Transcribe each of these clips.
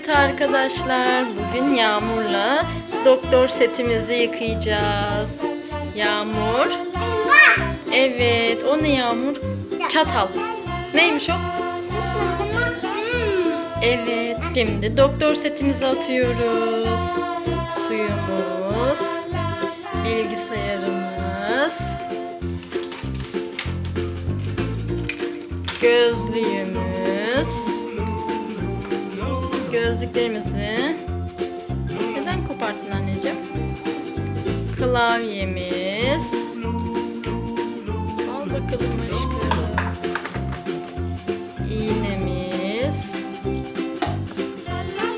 Evet arkadaşlar, bugün Yağmur'la doktor setimizi yıkayacağız. Yağmur. Evet, o ne Yağmur? Çatal. Neymiş o? Evet, şimdi doktor setimizi atıyoruz. Suyumuz, bilgisayarımız, gözlüğümüz, gözlüklerimizi neden koparttın anneciğim? Klavyemiz. Al bakalım aşkım. İğnemiz.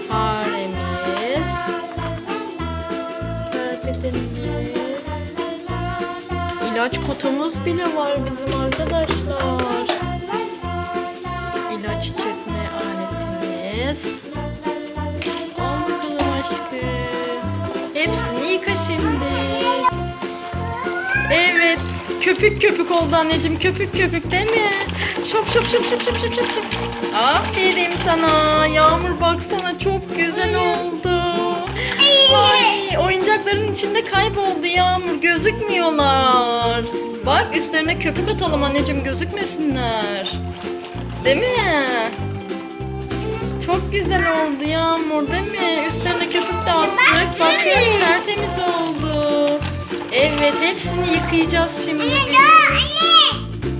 Faremiz. Perpetemiz. İlaç kutumuz bile var bizim arkadaşlar. İlaç çekme aletimiz. Hepsini yıka şimdi. Evet. Köpük köpük oldu anneciğim. Köpük köpük değil mi? Şap şap şap şap şap şap şap. Aferin sana. Yağmur baksana çok güzel oldu. Ay, oyuncakların içinde kayboldu Yağmur. Gözükmüyorlar. Bak üstlerine köpük atalım anneciğim gözükmesinler. Değil mi? Çok güzel oldu Yağmur değil mi? Üstlerine köpük de attık. Bakın tertemiz oldu. Evet hepsini yıkayacağız şimdi.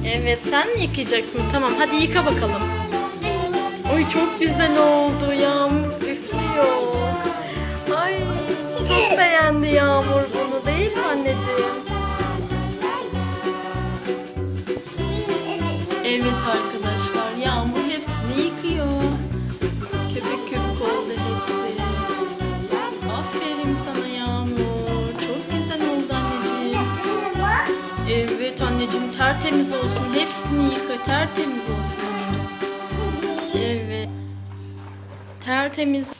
Evet sen mi yıkayacaksın? Tamam hadi yıka bakalım. Oy çok güzel oldu Yağmur üflüyor. Ay çok beğendi Yağmur bunu Evet anneciğim tertemiz olsun. Hepsini yıka tertemiz olsun anneciğim. Evet. Tertemiz.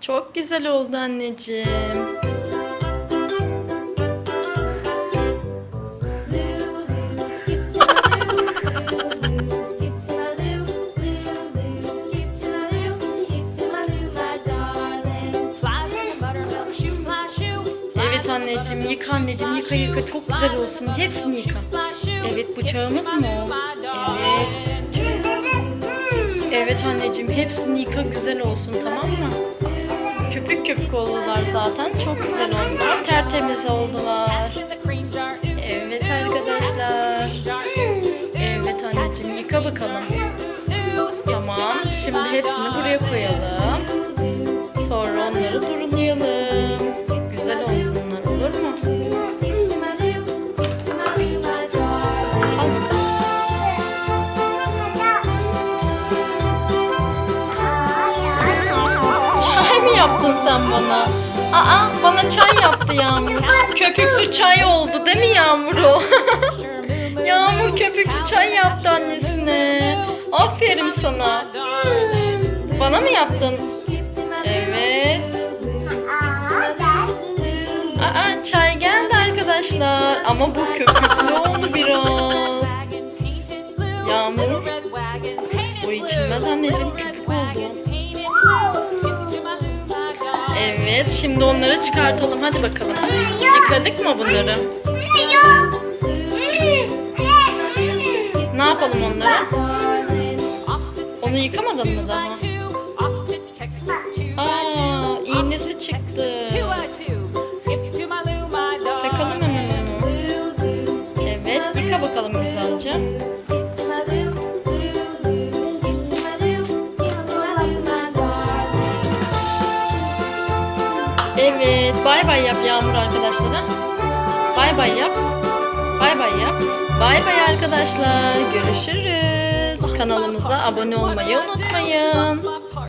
Çok güzel oldu anneciğim. Anneciğim yıka anneciğim yıka yıka çok güzel olsun. Hepsini yıka. Evet bıçağımız mı o? Evet. Evet anneciğim hepsini yıka güzel olsun tamam mı? Köpük köpük oldular zaten. Çok güzel oldular. Tertemiz oldular. Evet arkadaşlar. Evet anneciğim yıka bakalım. Tamam. Şimdi hepsini buraya koyalım. Sonra onları durulayalım. Yaptın sen bana? Aa bana çay yaptı Yağmur. Köpüklü çay oldu değil mi Yağmur o? Yağmur köpüklü çay yaptı annesine. Aferin sana. Bana mı yaptın? Evet. Aa çay geldi arkadaşlar. Ama bu köpüklü oldu biraz. Yağmur. Bu içilmez anneciğim köpük oldu. Evet şimdi onları çıkartalım hadi bakalım. Yıkadık mı bunları? Ne yapalım onlara? Onu yıkamadın mı daha? Evet bay bay yap Yağmur arkadaşlara. Bay bay yap. Bay bay yap. Bay bay arkadaşlar. Görüşürüz. Kanalımıza abone olmayı unutmayın.